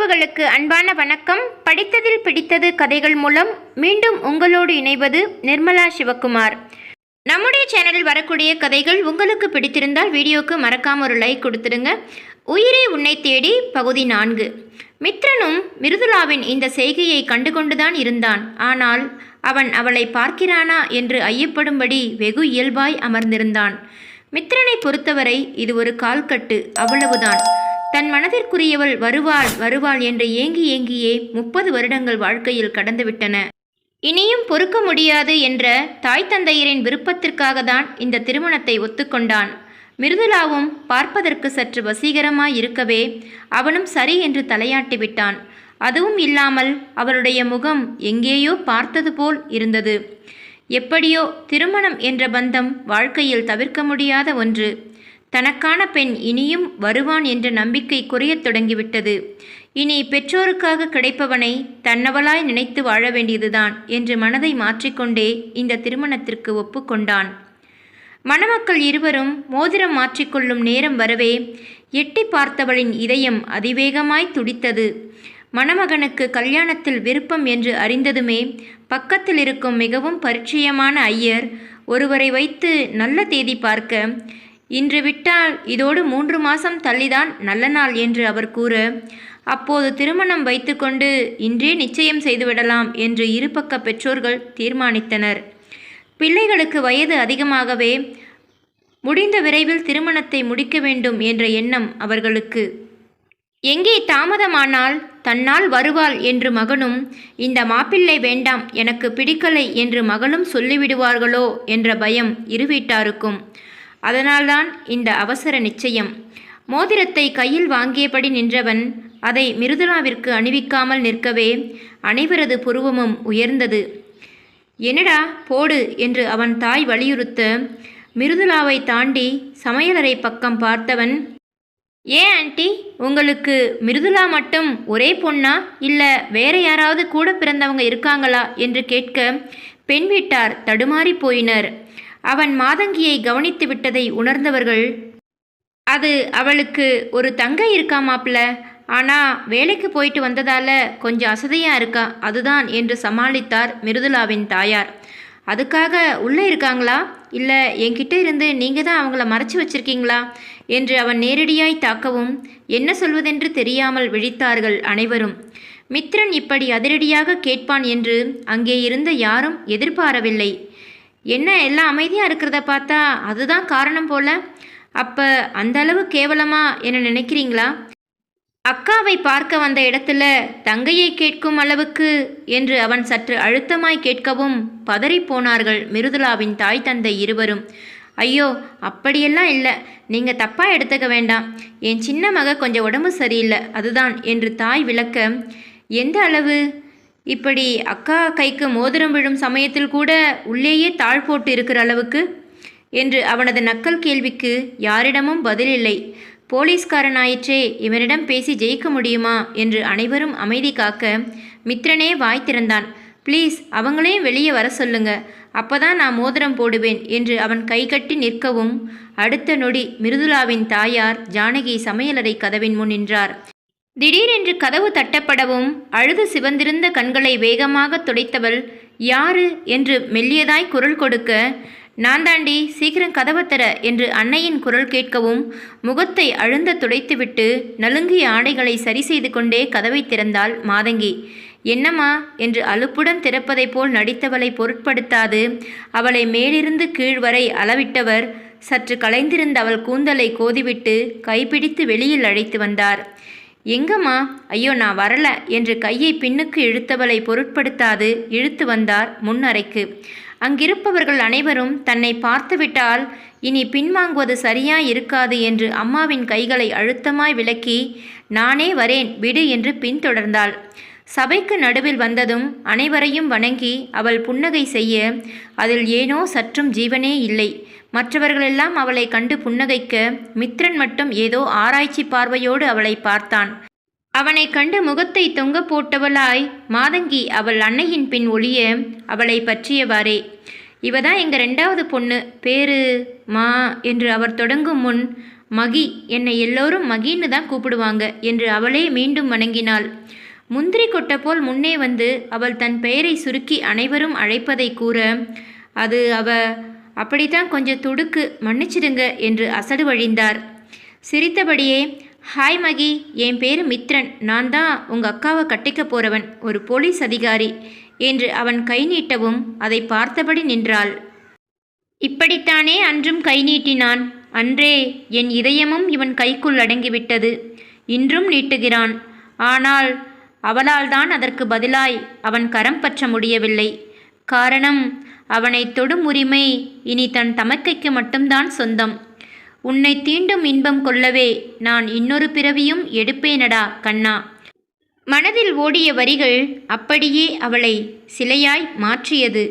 உறவுகளுக்கு அன்பான வணக்கம். படித்ததில் பிடித்தது கதைகள் மூலம் மீண்டும் உங்களோடு இணைவது நிர்மலா சிவகுமார். நம்முடைய சேனலில் வரக்கூடிய கதைகள் உங்களுக்கு பிடித்திருந்தால் வீடியோக்கு மறக்காம ஒரு லைக் கொடுத்துடுங்க உயிரே உன்னை தேடி பகுதி நான்கு. மித்ரனும் மிருதுலாவின் இந்த செய்கையை கண்டுகொண்டுதான் இருந்தான். ஆனால் அவன் அவளை பார்க்கிறானா என்று ஐயப்படும்படி வெகு இயல்பாய் அமர்ந்திருந்தான். மித்ரனை பொறுத்தவரை இது ஒரு கால்கட்டு அவ்வளவுதான். தன் மனதிற்குரியவள் வருவாள் வருவாள் என்று ஏங்கி ஏங்கியே முப்பது வருடங்கள் வாழ்க்கையில் கடந்துவிட்டன இனியும் பொறுக்க முடியாது என்ற தாய் தந்தையரின் விருப்பத்திற்காக தான் இந்த திருமணத்தை ஒத்துக்கொண்டான். மிருதுலாவும் பார்ப்பதற்கு சற்று வசீகரமாய் இருக்கவே அவனும் சரி என்று தலையாட்டி விட்டான். அதுவும் இல்லாமல் அவளுடைய முகம் எங்கேயோ பார்த்தது போல் இருந்தது. எப்படியோ திருமணம் என்ற பந்தம் வாழ்க்கையில் தவிர்க்க முடியாத ஒன்று. தனக்கான பெண் இனியும் வருவான் என்ற நம்பிக்கை குறையத் தொடங்கிவிட்டது. இனி பெற்றோருக்காக கிடைப்பவனை தன்னவளாய் நினைத்து வாழ வேண்டியதுதான் என்று மனதை மாற்றிக்கொண்டே இந்த திருமணத்திற்கு ஒப்புக்கொண்டான் மணமக்கள் இருவரும் மோதிரம் மாற்றிக்கொள்ளும் நேரம் வரவே எட்டி பார்த்தவளின் இதயம் அதிவேகமாய் துடித்தது. மணமகனுக்கு கல்யாணத்தில் விருப்பம் என்று அறிந்ததுமே பக்கத்தில் இருக்கும் மிகவும் பரிச்சயமான ஐயர் ஒருவரை வைத்து நல்ல தேதி பார்க்க இன்று விட்டால் இதோடு மூன்று மாசம் தள்ளிதான் நல்ல நாள் என்று அவர் கூற. அப்போது திருமணம் வைத்துக்கொண்டு இன்றே நிச்சயம் செய்துவிடலாம் என்று இருபக்க பெற்றோர்கள் தீர்மானித்தனர். பிள்ளைகளுக்கு வயது அதிகமாகவே முடிந்த விரைவில் திருமணத்தை முடிக்க வேண்டும் என்ற எண்ணம் அவர்களுக்கு. எங்கே தாமதமானால் தன்னால் வருவாள் என்று மகனும் இந்த மாப்பிள்ளை வேண்டாம் எனக்கு பிடிக்கலை என்று மகளும் சொல்லிவிடுவார்களோ என்ற பயம் இரு வீட்டாருக்கும். அதனால்தான் இந்த அவசர நிச்சயம். மோதிரத்தை கையில் வாங்கியபடி நின்றவன் அதை மிருதுலாவிற்கு அணிவிக்காமல் நிற்கவே அனைவரது புருவமும் உயர்ந்தது. என்னடா போடு என்று அவன் தாய் வலியுறுத்த மிருதுளாவை தாண்டி சமையலறை பக்கம் பார்த்தவன் ஏன் ஆண்டி உங்களுக்கு மிருதுலா மட்டும் ஒரே பொண்ணா? இல்லை வேற யாராவது கூட பிறந்தவங்க இருக்காங்களா? என்று கேட்க பெண் வீட்டார் தடுமாறி போயினர். அவன் மாதங்கியை கவனித்து விட்டதை உணர்ந்தவர்கள் அது அவளுக்கு ஒரு தங்கை இருக்கா மாப்பிள்ள? ஆனால் வேலைக்கு போயிட்டு வந்ததால கொஞ்சம் அசதியாக இருக்கா? அதுதான் என்று சமாளித்தார் மிருதுலாவின் தாயார். அதுக்காக உள்ளே இருக்காங்களா? இல்லை என்கிட்ட இருந்து நீங்கள் தான் அவங்கள மறைச்சு வச்சிருக்கீங்களா? என்று அவன் நேரடியாய் தாக்கவும் என்ன சொல்வதென்று தெரியாமல் விழித்தார்கள் அனைவரும். மித்ரன் இப்படி அதிரடியாக கேட்பான் என்று அங்கே இருந்த யாரும் எதிர்பாரவில்லை. என்ன எல்லாம் அமைதியாக இருக்கிறத பார்த்தா அதுதான் காரணம் போல. அப்போ அந்த அளவு கேவலமா என்ன நினைக்கிறீங்களா? அக்காவை பார்க்க வந்த இடத்துல தங்கையை கேட்கும் அளவுக்கு என்று அவன் சற்று அழுத்தமாய் கேட்கவும் பதறிப்போனார்கள் மிருதுலாவின் தாய் தந்தை இருவரும். ஐயோ அப்படியெல்லாம் இல்லை. நீங்கள் தப்பாக எடுத்துக்க வேண்டாம். என் சின்ன மக கொஞ்சம் உடம்பு சரியில்லை. அதுதான் என்று தாய் விளக்க எந்த அளவு? இப்படி அக்கா கைக்கு மோதிரம் விழும் சமயத்தில் கூட உள்ளேயே தாழ் போட்டு இருக்கிற அளவுக்கு? என்று அவனது நக்கல் கேள்விக்கு யாரிடமும் பதிலில்லை. போலீஸ்காரன் ஆயிற்றே இவனிடம் பேசி ஜெயிக்க முடியுமா? என்று அனைவரும் அமைதி காக்க மித்ரனே வாய் திறந்தான். ப்ளீஸ் அவங்களையும் வெளியே வர சொல்லுங்க. அப்பதான் நான் மோதிரம் போடுவேன் என்று அவன் கைகட்டி நிற்கவும் அடுத்த நொடி மிருதுலாவின் தாயார் ஜானகி சமையலறை கதவின் முன் நின்றார். திடீரென்று கதவு தட்டப்படவும் அழுது சிவந்திருந்த கண்களை வேகமாக துடைத்தவள் யாரு? என்று மெல்லியதாய் குரல் கொடுக்க நான் தாண்டி சீக்கிரம் கதவை தர என்று அன்னையின் குரல் கேட்கவும் முகத்தை அழுந்த துடைத்துவிட்டு நலுங்கிய ஆடைகளை சரி செய்து கொண்டே கதவை திறந்தாள் மாதங்கி. என்னம்மா? என்று அலுப்புடன் திறப்பதைப் போல் நடித்தவளை பொருட்படுத்தாது. அவளை மேலிருந்து கீழ் வரை அளவிட்டவர் சற்று கலைந்திருந்த அவள் கூந்தலை கோதிவிட்டு கைப்பிடித்து வெளியில் அழைத்து வந்தார். எங்கம்மா? ஐயோ நான் வரல என்று கையை பின்னுக்கு இழுத்தவளை பொருட்படுத்தாது இழுத்து வந்தார் முன்னறைக்கு அங்கிருப்பவர்கள் அனைவரும் தன்னை பார்த்துவிட்டால் இனி பின்வாங்குவது சரியா இருக்காது என்று அம்மாவின் கைகளை அழுத்தமாய் விலக்கி நானே வரேன் விடு என்று பின்தொடர்ந்தாள். சபைக்கு நடுவில் வந்ததும் அனைவரையும் வணங்கி அவள் புன்னகை செய்ய அதில் ஏனோ சற்றும் ஜீவனே இல்லை. மற்றவர்களெல்லாம் அவளை கண்டு புன்னகைக்க மித்ரன் மட்டும் ஏதோ ஆராய்ச்சி பார்வையோடு அவளை பார்த்தான். அவனை கண்டு முகத்தை தொங்க போட்டவளாய் மாதங்கி அவள் அன்னையின் பின் ஒளிய அவளை பற்றியவாறே. இவதான் எங்கள் ரெண்டாவது பொண்ணு. பேரு மா என்று அவர் தொடங்கும் முன் மகி. என்னை எல்லோரும் மகின்னு தான் கூப்பிடுவாங்க என்று அவளே மீண்டும் வணங்கினாள். முந்திரி கொட்டை போல் முன்னே வந்து அவள் தன் பெயரை சுருக்கி அனைவரும் அழைப்பதை கூற அது அவ அப்படித்தான் கொஞ்சம் துடுக்கு மன்னிச்சிடுங்க என்று அசடு வழிந்தார். சிரித்தபடியே ஹாய் மகி என் பேரு மித்ரன். நான் தான் உங்கள் அக்காவை கட்டிக்க போறவன் ஒரு போலீஸ் அதிகாரி என்று அவன் கை நீட்டவும் அதை பார்த்தபடி நின்றாள். இப்படித்தானே அன்றும் கை நீட்டினான். அன்றே என் இதயமும் இவன் கைக்குள் அடங்கிவிட்டது. இன்றும் நீட்டுகிறான். ஆனால் அவளால்தான் அதற்கு பதிலாய் அவன் கரம் பற்ற முடியவில்லை. காரணம் அவனை தொடும் உரிமை இனி தன் தமக்கைக்கு மட்டும்தான் சொந்தம். உன்னை தீண்டும் இன்பம் கொள்ளவே நான் இன்னொரு பிறவியும் எடுப்பேனடா கண்ணா. மனதில் ஓடிய வரிகள் அப்படியே அவளை சிலையாய் மாற்றியது.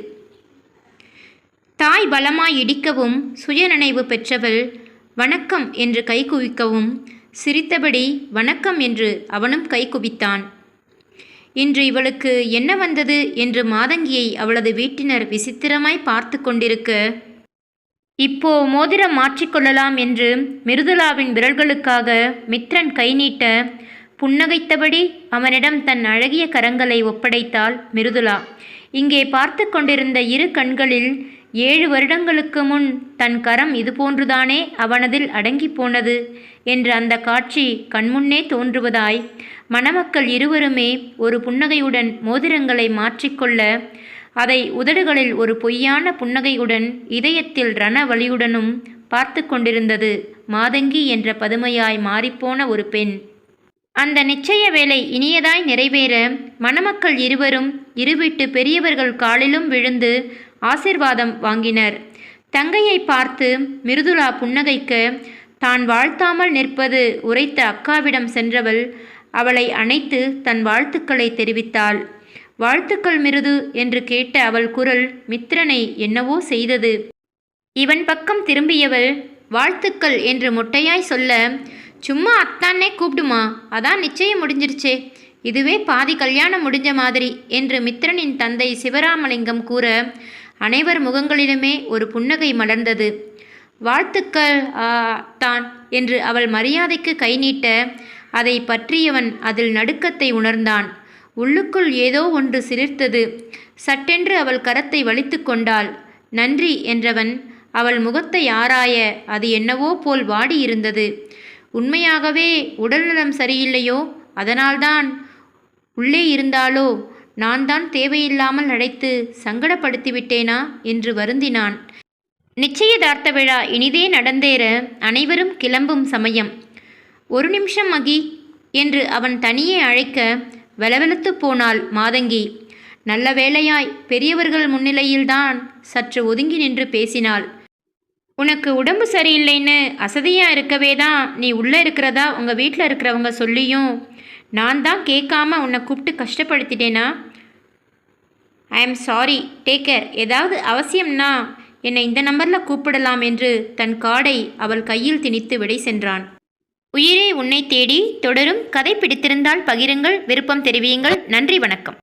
தாய் பலமாய் இடிக்கவும் சுயநினைவு பெற்றவள் வணக்கம் என்று கை குவிக்கவும் சிரித்தபடி வணக்கம் என்று அவனும் கை குவித்தான். இன்று இவளுக்கு என்ன வந்தது என்று மாதங்கியை அவளது வீட்டினர் விசித்திரமாய் பார்த்து கொண்டிருக்க. இப்போ மோதிரம் மாற்றிக்கொள்ளலாம் என்று மிருதுலாவின் விரல்களுக்காக மித்ரன் கை நீட்ட புன்னகைத்தபடி அவனிடம் தன் அழகிய கரங்களை ஒப்படைத்தாள் மிருதுலா. இங்கே பார்த்து கொண்டிருந்த இரு கண்களில் ஏழு வருடங்களுக்கு முன் தன் கரம் இதுபோன்றுதானே அவனதில் அடங்கிப் போனது என்று அந்த காட்சி கண்முன்னே தோன்றுவதாய் மணமக்கள் இருவருமே ஒரு புன்னகையுடன் மோதிரங்களை மாற்றிக்கொள்ள அதை உதடுகளில் ஒரு பொய்யான புன்னகையுடன் இதயத்தில் ரண வழியுடனும் பார்த்து கொண்டிருந்தது. மாதங்கி என்ற பதுமையாய் மாறிப்போன ஒரு பெண். அந்த நிச்சய வேலை இனியதாய் நிறைவேற மணமக்கள் இருவரும் இருவிட்டு பெரியவர்கள் காலிலும் விழுந்து ஆசிர்வாதம் வாங்கினர். தங்கையை பார்த்து மிருதுளா புன்னகைக்க தான் வாழ்த்தாமல் நிற்பது உரைத்த அக்காவிடம் சென்றவள் அவளை அணைத்து தன் வாழ்த்துக்களை தெரிவித்தாள். வாழ்த்துக்கள் மிருது என்று கேட்ட அவள் குரல் மித்ரனை என்னவோ செய்தது. இவன் பக்கம் திரும்பியவள் வாழ்த்துக்கள் என்று மொட்டையாய் சொல்ல சும்மா அத்தானே கூப்பிடுமா? அதான் நிச்சயம் முடிஞ்சிருச்சே. இதுவே பாதி கல்யாணம் முடிஞ்ச மாதிரி என்று மித்ரனின் தந்தை சிவராமலிங்கம் கூற அனைவர் முகங்களிலுமே ஒரு புன்னகை மலர்ந்தது. வாழ்த்துக்கள் தான் என்று அவள் மரியாதைக்கு கை நீட்ட அதை பற்றியவன் அதில் நடுக்கத்தை உணர்ந்தான். உள்ளுக்குள் ஏதோ ஒன்று சிலிர்த்தது. சட்டென்று அவள் கரத்தை வலித்து கொண்டாள். நன்றி என்றவன் அவள் முகத்தை ஆராய அது என்னவோ போல் வாடியிருந்தது. உண்மையாகவே உடல்நலம் சரியில்லையோ? அதனால்தான். உள்ளே இருந்தாலோ? நான் தான் தேவையில்லாமல் அழைத்து சங்கடப்படுத்தி விட்டேனா என்று வருந்தினான். நிச்சயதார்த்த விழா இனிதே நடந்தேற அனைவரும் கிளம்பும் சமயம். ஒரு நிமிஷம் மகி என்று அவன் தனியே அழைக்க வெலவெலத்து போனாள் மாதங்கி. நல்ல வேளையாய் பெரியவர்கள் முன்னிலையில்தான் சற்று ஒதுங்கி நின்று பேசினாள். உனக்கு உடம்பு சரியில்லைன்னு அசதியாக இருக்கவே தான் நீ உள்ளே இருக்கிறதா உங்கள் வீட்டில் இருக்கிறவங்க சொல்லியும் நான் தான் கேட்காம உன்னை கூப்பிட்டு கஷ்டப்படுத்திட்டேனா? I am sorry take care ஏதாவது அவசியம்னா என்னை இந்த நம்பரில் கூப்பிடலாம் என்று தன் கார்டை அவள் கையில் திணித்து விடை சென்றான். உயிரே உன்னை தேடி தொடரும் கதை பிடித்திருந்தால் பகிருங்கள் விருப்பம் தெரிவியுங்கள். நன்றி வணக்கம்.